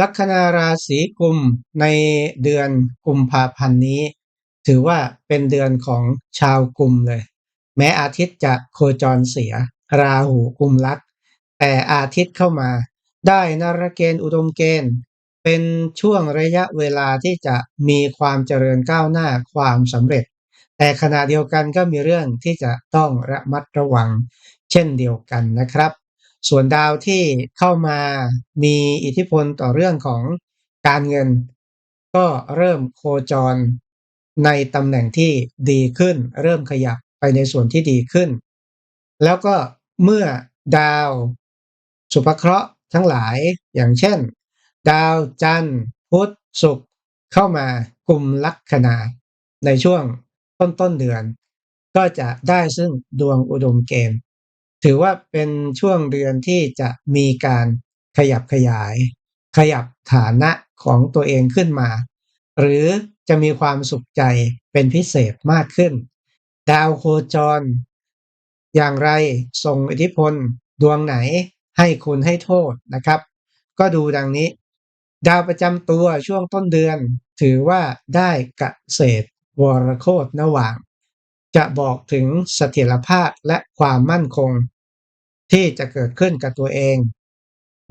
ลัคนาราศีกุมในเดือนกุมภาพันธ์นี้ ถือว่าเป็นเดือนของชาวกุมเลย แม้อาทิตย์จะโคจรเสีย ราหูกุมลักแต่อาทิตย์เข้ามา ได้นรเกณฑ์อุดมเกณฑ์ เป็นช่วงระยะเวลาที่จะมีความเจริญก้าวหน้าความสำเร็จ แต่ขณะเดียวกันก็มีเรื่องที่จะต้องระมัดระวัง เช่นเดียวกันนะครับ ส่วนดาวที่เข้ามามีอิทธิพลต่อเรื่องของการเงิน ก็เริ่มโคจรในตำแหน่งที่ดีขึ้น เริ่มขยับไปในส่วนที่ดีขึ้น แล้วก็เมื่อดาว สุภเคราะห์ทั้งหลายอย่างเช่น ดาวจันทร์พุธศุกร์เข้ามากลุ่มลัคนาในช่วงต้นต้นเดือน ก็จะได้ซึ่งดวงอุดมเกณฑ์ ถือว่าเป็นช่วงเดือนที่จะมีการขยับขยาย ขยับฐานะของตัวเองขึ้นมา หรือจะมีความสุขใจเป็นพิเศษมากขึ้น ดาวโคจร อย่างไรส่งอิทธิพล ดวงไหนให้คุณให้โทษนะครับ ก็ดูดังนี้ ดาวประจำตัวช่วงต้นเดือน ถือว่าได้กะเศษวรโคตระหว่าง จะบอกถึงเสถียรภาพและความมั่นคง ที่จะเกิดขึ้นกับตัวเอง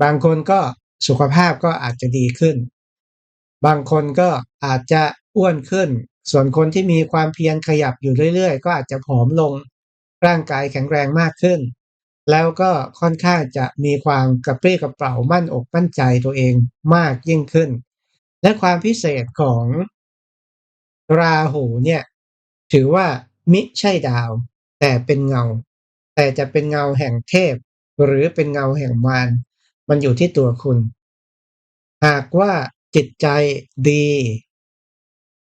บางคนก็สุขภาพก็อาจจะดีขึ้น บางคนก็อาจจะอ้วนขึ้น ส่วนคนที่มีความเพียรขยับอยู่เรื่อยๆ ก็อาจจะผอมลง ร่างกายแข็งแรงมากขึ้น แล้วก็ค่อนข้างจะมีความกระปรี้กระเป๋ามั่นอกมั่นใจตัวเองมากยิ่งขึ้น และความพิเศษของราหูเนี่ยถือว่ามิใช่ดาว แต่เป็นเงา แต่จะเป็นเงาแห่งเทพ หรือเป็นเงาแห่งมารมันอยู่ที่ตัวคุณ หากว่าจิตใจดี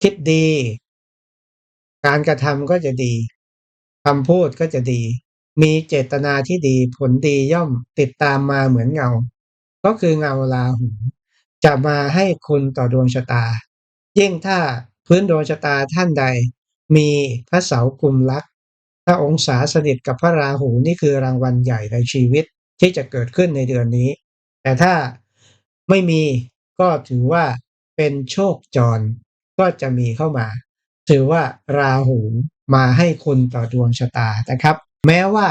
คิดดี การกระทำก็จะดีคำพูดก็จะดี มีเจตนาที่ดีผลดีย่อมติดตามมาเหมือนเงา ก็คือเงาลาหูจะมาให้คุณต่อดวงชะตา ยิ่งถ้าพื้นดวงชะตาท่านใด มีพระเสากุมลัก ถ้าองศาสนิทกับพระราหูนี่คือรางวัลใหญ่ในชีวิตที่จะเกิดขึ้นในเดือนนี้ แต่ถ้าไม่มีก็ถือว่าเป็นโชคจรก็จะมีเข้ามา ถือว่าราหูมาให้คุณต่อดวงชะตานะครับ แม้ว่า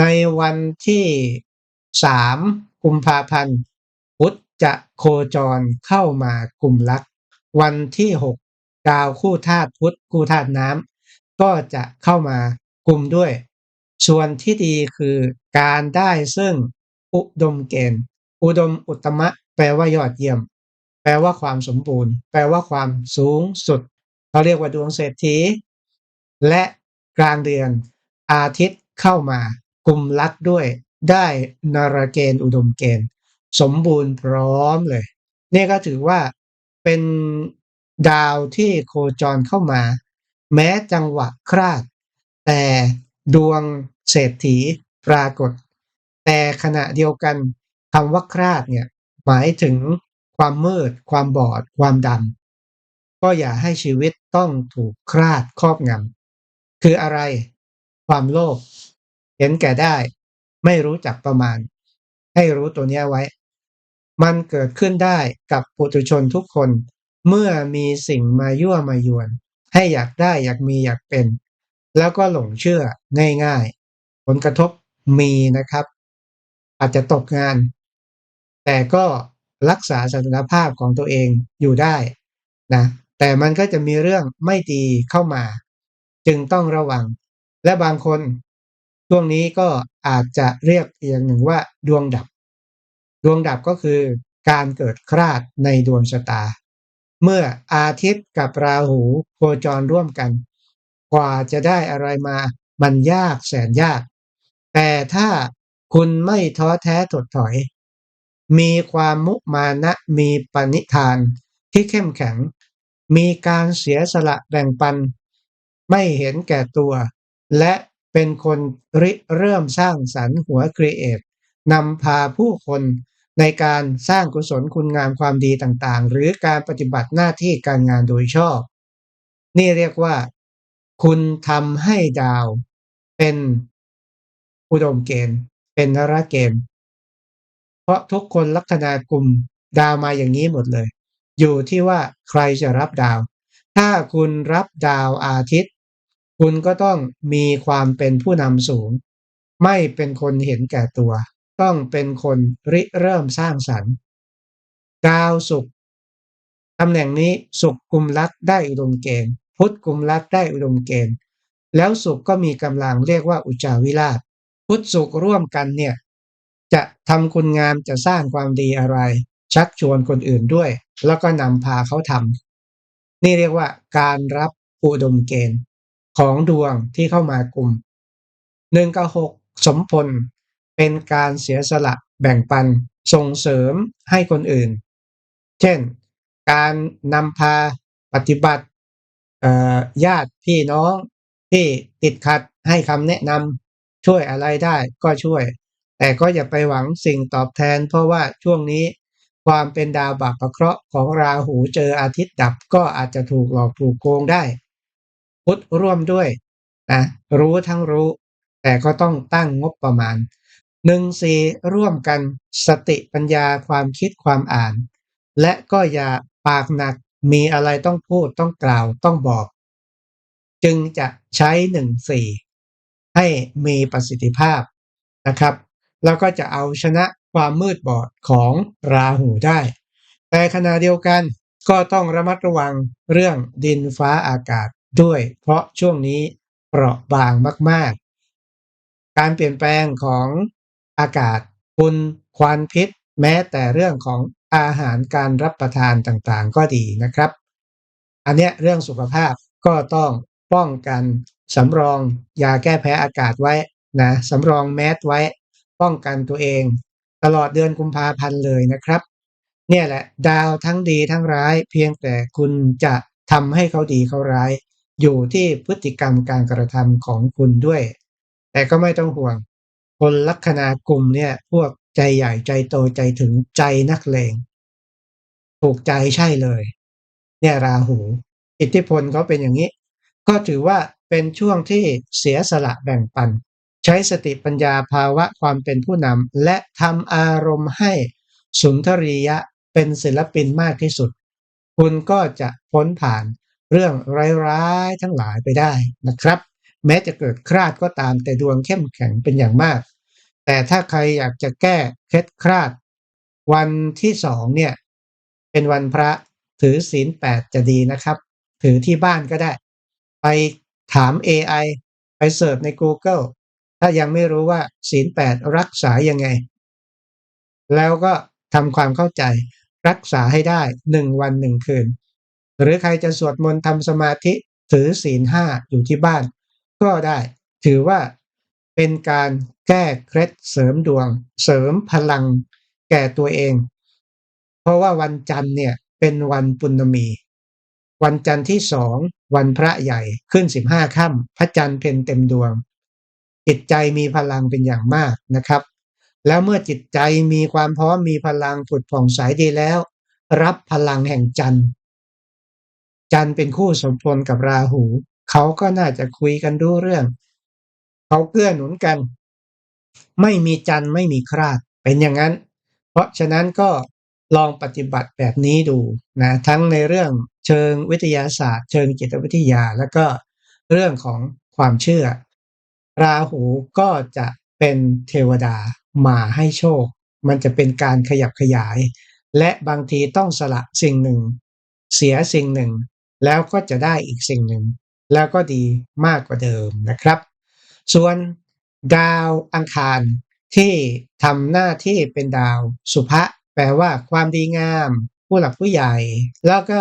ในวันที่สามกุมภาพันธ์พุธจะโคจรเข้ามากลุ่มลัก วันที่หกดาวคู่ธาตุพุธคู่ธาตุน้ำก็จะเข้ามา กลุ่มด้วย ส่วนที่ดีคือการได้ซึ่งอุดมเกณฑ์ อุดมอุตมะ แปลว่ายอดเยี่ยม แปลว่าความสมบูรณ์ แปลว่าความสูงสุดเขาเรียกว่าดวงเศรษฐี และกลางเดือนอาทิตย์เข้ามา กลุ่มลัดด้วย ได้นารเกณฑ์อุดมเกณฑ์ สมบูรณ์พร้อมเลย นี่ก็ถือว่าเป็นดาวที่โคจรเข้ามา แม้จังหวะคราด แต่ดวงเศรษฐีปรากฏ แต่ขณะเดียวกันคำว่าคราดเนี่ยหมายถึงความมืด ความบอด ความดำก็อย่าให้ชีวิตต้องถูกคราดครอบงำคืออะไร ความโลภเห็นแก่ได้ ไม่รู้จักประมาณ ให้รู้ตัวนี้ไว้ มันเกิดขึ้นได้กับปุถุชนทุกคน เมื่อมีสิ่งมายั่วมายวน ให้อยากได้อยากมีอยากเป็น แล้วก็หลงเชื่อง่ายๆ ผลกระทบมีนะครับ อาจจะตกงาน แต่ก็รักษาสถานภาพของตัวเองอยู่ได้นะแต่มันก็จะมีเรื่องไม่ดีเข้ามา จึงต้องระวัง และบางคนช่วงนี้ก็อาจจะเรียกอย่างหนึ่งว่า ดวงดับ ดวงดับก็คือการเกิดคราดในดวงชะตา เมื่ออาทิตย์กับราหูโคจรร่วมกัน กว่าจะได้อะไรมา มันยากแสนยาก แต่ถ้าคุณไม่ท้อแท้ถดถอย มีความมุมานะมีปณิธานที่เข้มแข็ง มีการเสียสละแบ่งปัน ไม่เห็นแก่ตัว และเป็นคนริเริ่มสร้างสรรค์หัวครีเอทนำพาผู้คนในการสร้างกุศลคุณงามความดีต่างๆ หรือการปฏิบัติหน้าที่การงานโดยชอบ นี่เรียกว่า คุณทำให้ดาวเป็นอุดมเกณฑ์ เป็นนรเกณฑ์ เพราะทุกคนลัคนากลุ่มดาวมาอย่างนี้หมดเลย อยู่ที่ว่าใครจะรับดาว ถ้าคุณรับดาวอาทิตย์ คุณก็ต้องมีความเป็นผู้นำสูง ไม่เป็นคนเห็นแก่ตัว ต้องเป็นคนริเริ่มสร้างสรรค์ดาวศุกร์ตำแหน่งนี้ศุกร์กุมรักได้อุดมเกณฑ์ พุทธกลุ่มรักได้อุดมเกณฑ์ แล้วศุกร์ก็มีกำลังเรียกว่าอุจาวิราช พุทธศุกร์ร่วมกันเนี่ยจะทำคุณงามจะสร้างความดีอะไร ชักชวนคนอื่นด้วย แล้วก็นำพาเขาทำนี่เรียกว่าการรับอุดมเกณฑ์ของดวงที่เข้ามากลุ่มหนึ่งกับหกสมพลเป็นการเสียสละแบ่งปันส่งเสริมให้คนอื่น เช่น การนำพาปฏิบัติ ญาติพี่น้องที่ติดขัดให้คำแนะนำช่วยอะไรได้ก็ช่วย แต่ก็อย่าไปหวังสิ่งตอบแทน เพราะว่าช่วงนี้ความเป็นดาวบาปประเคราะห์ของราหูเจออาทิตย์ดับก็อาจจะถูกหลอกถูกโกงได้ พุทธร่วมด้วยนะรู้ทั้งรู้ แต่ก็ต้องตั้งงบประมาณหนึ่งสี่ร่วมกันสติปัญญาความคิดความอ่าน และก็อย่าปากหนัก มีอะไรต้องพูดต้องกล่าวต้องบอก จึงจะใช้หนึ่งสี่ให้มีประสิทธิภาพนะครับ แล้วก็จะเอาชนะความมืดบอดของราหูได้ แต่ขณะเดียวกันก็ต้องระมัดระวังเรื่องดินฟ้าอากาศด้วย เพราะช่วงนี้เปราะบางมาก ๆ การเปลี่ยนแปลงของอากาศฝุ่นควันพิษ แม้แต่เรื่องของ อาหารการรับประทานต่างๆ ก็ดีนะครับ อันเนี้ยเรื่องสุขภาพก็ต้องป้องกันสำรองยาแก้แพ้อากาศไว้นะสำรองแมสไว้ ป้องกันตัวเอง ตลอดเดือนกุมภาพันธ์เลยนะครับ เนี่ยแหละ ดาวทั้งดีทั้งร้าย เพียงแต่คุณจะทำให้เขาดีเขาร้าย อยู่ที่พฤติกรรมการกระทำของคุณด้วย แต่ก็ไม่ต้องห่วง คนลัคนากลุ่มเนี่ยพวก ใจใหญ่ใจโตใจถึงใจนักเลง ถูกใจใช่เลย เนี่ยราหู อิทธิพลเขาเป็นอย่างนี้ ก็ถือว่าเป็นช่วงที่เสียสละแบ่งปัน ใช้สติปัญญาภาวะความเป็นผู้นำและทำอารมณ์ให้สุนทรียะเป็นศิลปินมากที่สุด คุณก็จะพ้นผ่านเรื่องร้ายๆทั้งหลายไปได้นะครับ แม้จะเกิดคราดก็ตามแต่ดวงเข้มแข็งเป็นอย่างมาก แต่ถ้าใครอยากจะแก้เคล็ดคราด วันที่สองเนี่ย เป็นวันพระถือศีลแปดจะดีนะครับ ถือที่บ้านก็ได้ ไปถาม AI ไปเสิร์ชใน Google ถ้ายังไม่รู้ว่าศีลแปดรักษายังไง แล้วก็ทำความเข้าใจรักษาให้ได้หนึ่งวันหนึ่งคืน หรือใครจะสวดมนต์ทำสมาธิถือศีลห้าอยู่ที่บ้าน ก็ได้ ถือว่า เป็นการแก้เคล็ดเสริมดวง เสริมพลังแก่ตัวเอง เพราะว่าวันจันทร์เนี่ยเป็นวันปุณณมี วันจันทร์ที่สองวันพระใหญ่ขึ้นสิบห้าค่ำพระจันทร์เพ็ญเต็มดวง จิตใจมีพลังเป็นอย่างมากนะครับ แล้วเมื่อจิตใจมีความพร้อมมีพลังผุดผ่องใสดีแล้ว รับพลังแห่งจันทร์จันทร์เป็นคู่สมพลกับราหู เขาก็น่าจะคุยกันดูเรื่อง เขาเกื้อหนุนกัน ไม่มีจันไม่มีคราดเป็นอย่างนั้น เพราะฉะนั้นก็ลองปฏิบัติแบบนี้ดูนะทั้งในเรื่องเชิงวิทยาศาสตร์ เชิงจิตวิทยาแล้วก็เรื่องของความเชื่อ ราหูก็จะเป็นเทวดามาให้โชค มันจะเป็นการขยับขยาย และบางทีต้องสละสิ่งหนึ่ง เสียสิ่งหนึ่ง แล้วก็จะได้อีกสิ่งหนึ่ง แล้วก็ดีมากกว่าเดิมนะครับ ส่วนดาวอังคารที่ทำหน้าที่เป็นดาวสุภะแปลว่าความดีงาม ผู้หลักผู้ใหญ่ แล้วก็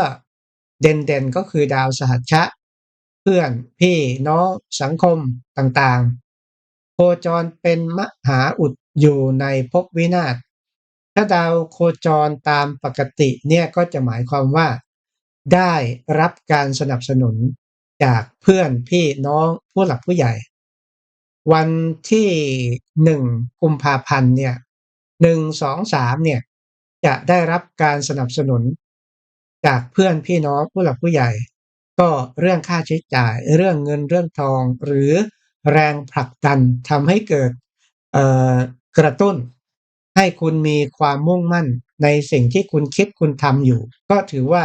เด่นๆก็คือดาวสหัชชะ เพื่อนพี่น้องสังคมต่างๆ โคจรเป็นมหาอุดอยู่ในภพวินาศถ้าดาวโคจรตามปกติเนี่ยก็จะหมายความว่า ได้รับการสนับสนุนจากเพื่อนพี่น้องผู้หลักผู้ใหญ่ วันที่หนึ่งกุมภาพันธ์เนี่ยหนึ่งสองสามเนี่ยจะได้รับการสนับสนุน จากเพื่อนพี่น้องผู้หลักผู้ใหญ่ ก็เรื่องค่าใช้จ่าย เรื่องเงินเรื่องทอง หรือแรงผลักดันทำให้เกิดกระตุ้น ให้คุณมีความมุ่งมั่นในสิ่งที่คุณคิดคุณทำอยู่ ก็ถือว่า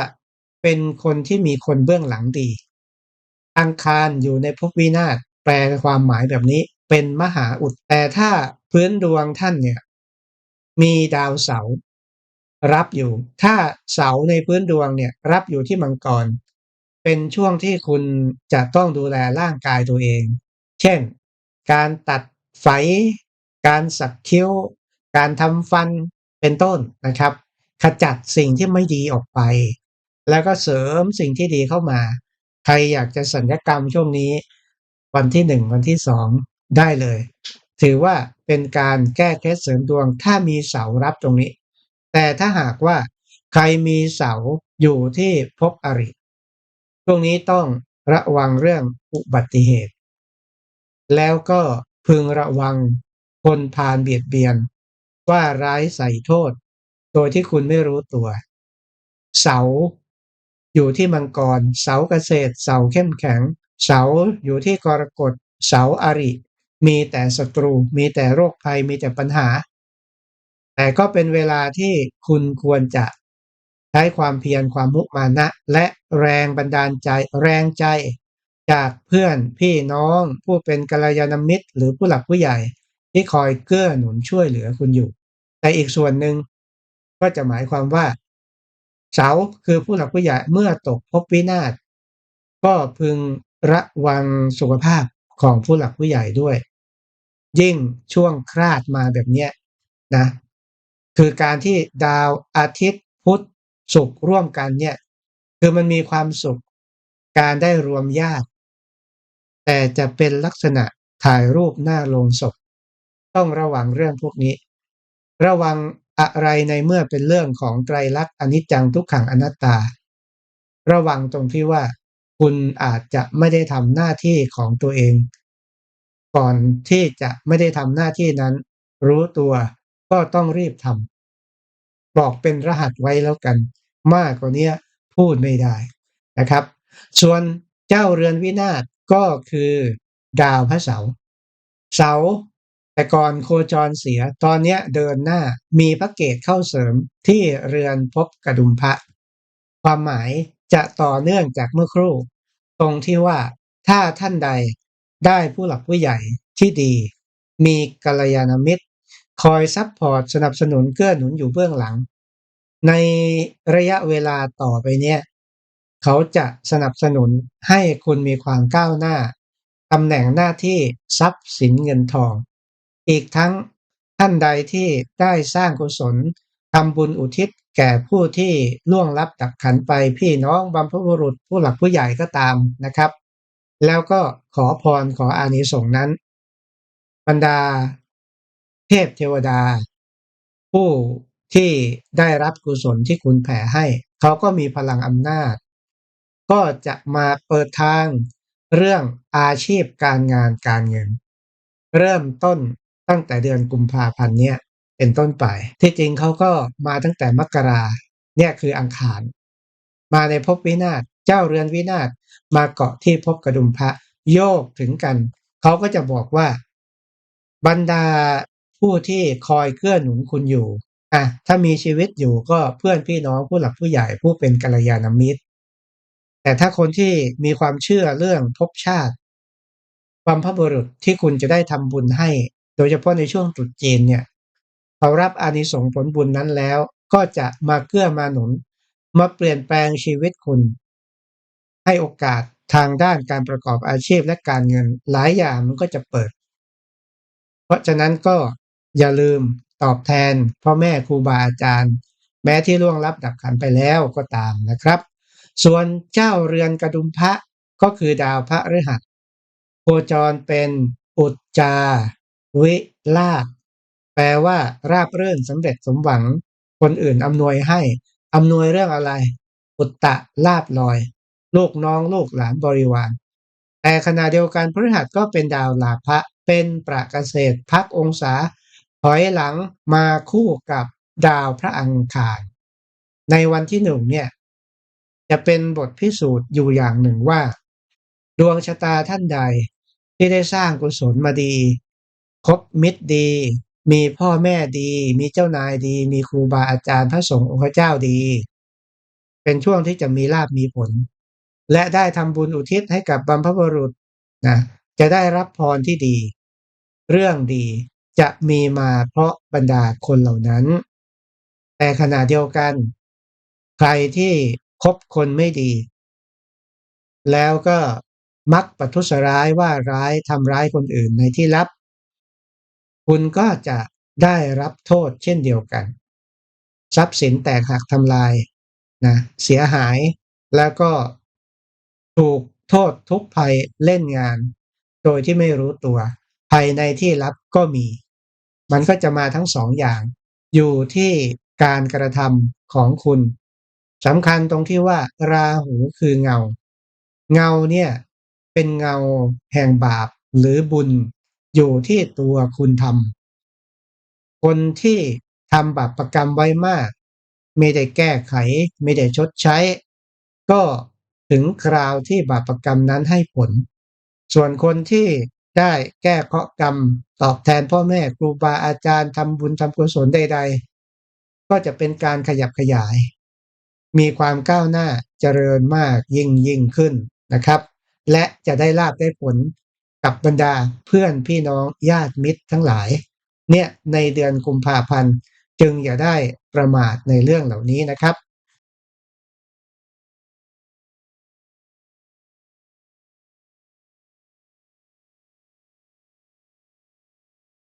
เป็นคนที่มีคนเบื้องหลังดี อังคารอยู่ในภพวินาศแปลความหมายแบบนี้ เป็นมหาอุด แต่ถ้าพื้นดวงท่านเนี่ย มีดาวเสารับอยู่ ถ้าเสาในพื้นดวงเนี่ย รับอยู่ที่มังกร เป็นช่วงที่คุณจะต้องดูแลร่างกายตัวเอง เช่น การตัดไฝ การสักคิ้ว การทำฟันเป็นต้นนะครับ ขจัดสิ่งที่ไม่ดีออกไป แล้วก็เสริมสิ่งที่ดีเข้ามา ใครอยากจะสัญญกรรมช่วงนี้ วันที่หนึ่งวันที่สอง ได้เลย ถือว่าเป็นการแก้เคล็ดเสริมดวงถ้ามีเสารับตรงนี้ แต่ถ้าหากว่าใครมีเสาอยู่ที่ภพอริช่วงนี้ต้องระวังเรื่องอุบัติเหตุ แล้วก็พึงระวังคนพาลเบียดเบียน ว่าร้ายใส่โทษ โดยที่คุณไม่รู้ตัว เสาอยู่ที่มังกร เสาเกษตร เสาเข้มแข็ง เสาอยู่ที่กรกฎ เสาอาริ มีแต่ศัตรู มีแต่โรคภัย มีแต่ปัญหา แต่ก็เป็นเวลาที่คุณควรจะใช้ความเพียรความมุมานะ และแรงบันดาลใจ แรงใจ จากเพื่อนพี่น้อง ผู้เป็นกัลยาณมิตร หรือผู้หลักผู้ใหญ่ที่คอยเกื้อหนุนช่วยเหลือคุณอยู่ แต่อีกส่วนหนึ่งก็จะหมายความว่า เสาคือผู้หลักผู้ใหญ่เมื่อตกภพวินาศก็พึงระวังสุขภาพ ของผู้หลักผู้ใหญ่ด้วย ยิ่งช่วงคลาดมาแบบเนี้ยนะคือการที่ดาวอาทิตย์พุธศุกร์ร่วมกันเนี่ย คือมันมีความสุข การได้รวมญาติ แต่จะเป็นลักษณะถ่ายรูปหน้าลงศพ ต้องระวังเรื่องพวกนี้ ระวังอะไรในเมื่อเป็นเรื่องของไตรลักษณ์อนิจจังทุกขังอนัตตา ระวังตรงที่ว่า คุณอาจจะไม่ได้ทำหน้าที่ของตัวเอง ก่อนที่จะไม่ได้ทำหน้าที่นั้น รู้ตัวก็ต้องรีบทำบอกเป็นรหัสไว้แล้วกัน มากกว่านี้พูดไม่ได้นะครับ ส่วนเจ้าเรือนวินาศก็คือดาวพระเสาร์เสาแต่ก่อนโคจรเสียตอนนี้เดินหน้ามีพระเกตเข้าเสริมที่เรือนพบกระดุมพระ ความหมาย จะต่อเนื่องจากเมื่อครู่ ตรงที่ว่าถ้าท่านใดได้ผู้หลักผู้ใหญ่ที่ดี มีกัลยาณมิตร คอยซัพพอร์ตสนับสนุนเกื้อหนุนอยู่เบื้องหลัง ในระยะเวลาต่อไปเนี้ยเขาจะสนับสนุนให้คุณมีความก้าวหน้าตำแหน่งหน้าที่ทรัพย์สินเงินทอง อีกทั้งท่านใดที่ได้สร้างกุศล ทำบุญอุทิศแก่ผู้ที่ล่วงลับดับขันไปพี่น้องบรรพบุรุษผู้หลักผู้ใหญ่ก็ตามนะครับ แล้วก็ขอพรขออานิสงส์นั้น บรรดา เทพเทวดา ผู้ที่ได้รับกุศลที่คุณแผ่ให้ เขาก็มีพลังอำนาจ ก็จะมาเปิดทางเรื่องอาชีพการงานการเงิน เริ่มต้นตั้งแต่เดือนกุมภาพันธ์เนี่ย เป็นต้นไป ที่จริงเขาก็มาตั้งแต่มกราเนี่ยคืออังคาร มาในภพวินาศเจ้าเรือนวินาศมาเกาะที่ภพกระดุมพระโยกถึงกันเขาก็จะบอกว่า บรรดาผู้ที่คอยเกื้อหนุนคุณอยู่อะถ้ามีชีวิตอยู่ก็เพื่อนพี่น้องผู้หลักผู้ใหญ่ผู้เป็นกัลยาณมิตร แต่ถ้าคนที่มีความเชื่อเรื่องภพชาติความพระบุรุษที่คุณจะได้ทำบุญให้ โดยเฉพาะในช่วงตรุษจีนเนี่ย เขารับอานิสงส์ผลบุญนั้นแล้ว ก็จะมาเกื้อมาหนุน มาเปลี่ยนแปลงชีวิตคุณ ให้โอกาสทางด้านการประกอบอาชีพและการเงินหลายอย่างมันก็จะเปิด เพราะฉะนั้นก็อย่าลืมตอบแทนพ่อแม่ครูบาอาจารย์ แม้ที่ล่วงลับดับขันไปแล้วก็ตามนะครับ ส่วนเจ้าเรือนกระดุมพระก็คือดาวพระฤหัสโคจรเป็นอุจจา วิลาภ แปลว่า ราบรื่นสำเร็จสมหวัง คนอื่นอำนวยให้อำนวยเรื่องอะไร อุตตะลาบลอย ลูกน้องลูกหลานบริวาร แต่ขณะเดียวกันพฤหัสก็เป็นดาวลาภะเป็นประเกษตรพักองศา ถอยหลังมาคู่กับดาวพระอังคาร ในวันที่หนึ่งเนี่ยจะเป็นบทพิสูจน์อยู่อย่างหนึ่งว่า ดวงชะตาท่านใดที่ได้สร้างกุศลมาดี คบมิตรดี มีพ่อแม่ดี มีเจ้านายดี มีครูบาอาจารย์พระสงฆ์องค์เจ้าดี เป็นช่วงที่จะมีลาบมีผล และได้ทำบุญอุทิศให้กับบรรพบุรุษนะจะได้รับพรที่ดี เรื่องดีจะมีมาเพราะบรรดาคนเหล่านั้น แต่ขณะเดียวกัน ใครที่คบคนไม่ดี แล้วก็มักประทุษร้ายว่าร้ายทำร้ายคนอื่นในที่ลับ คุณก็จะได้รับโทษเช่นเดียวกัน ทรัพย์สินแตกหักทำลายนะเสียหายแล้วก็ถูกโทษทุกภัยเล่นงาน โดยที่ไม่รู้ตัวภัยในที่ลับก็มี มันก็จะมาทั้งสองอย่าง อยู่ที่การกระทำของคุณสำคัญตรงที่ว่า ราหูคือเงา เงาเนี่ยเป็นเงาแห่งบาปหรือบุญ อยู่ที่ตัวคุณทำคนที่ทำบาปประกรรมไว้มากไม่ได้แก้ไข ไม่ได้ชดใช้ ก็ถึงคราวที่บาปรกรรมนั้นให้ผล ส่วนคนที่ได้แก้เคราะห์กรรม ตอบแทนพ่อแม่ครูบาอาจารย์ทำบุญทำกุศลใด ๆ ก็จะเป็นการขยับขยาย มีความก้าวหน้าเจริญมากยิ่งยิ่งขึ้นนะครับ และจะได้ลาบได้ผล กับบรรดาเพื่อนพี่น้องญาติมิตรทั้งหลาย เนี่ยในเดือนกุมภาพันธ์จึงอย่าได้ประมาทในเรื่องเหล่านี้นะครับ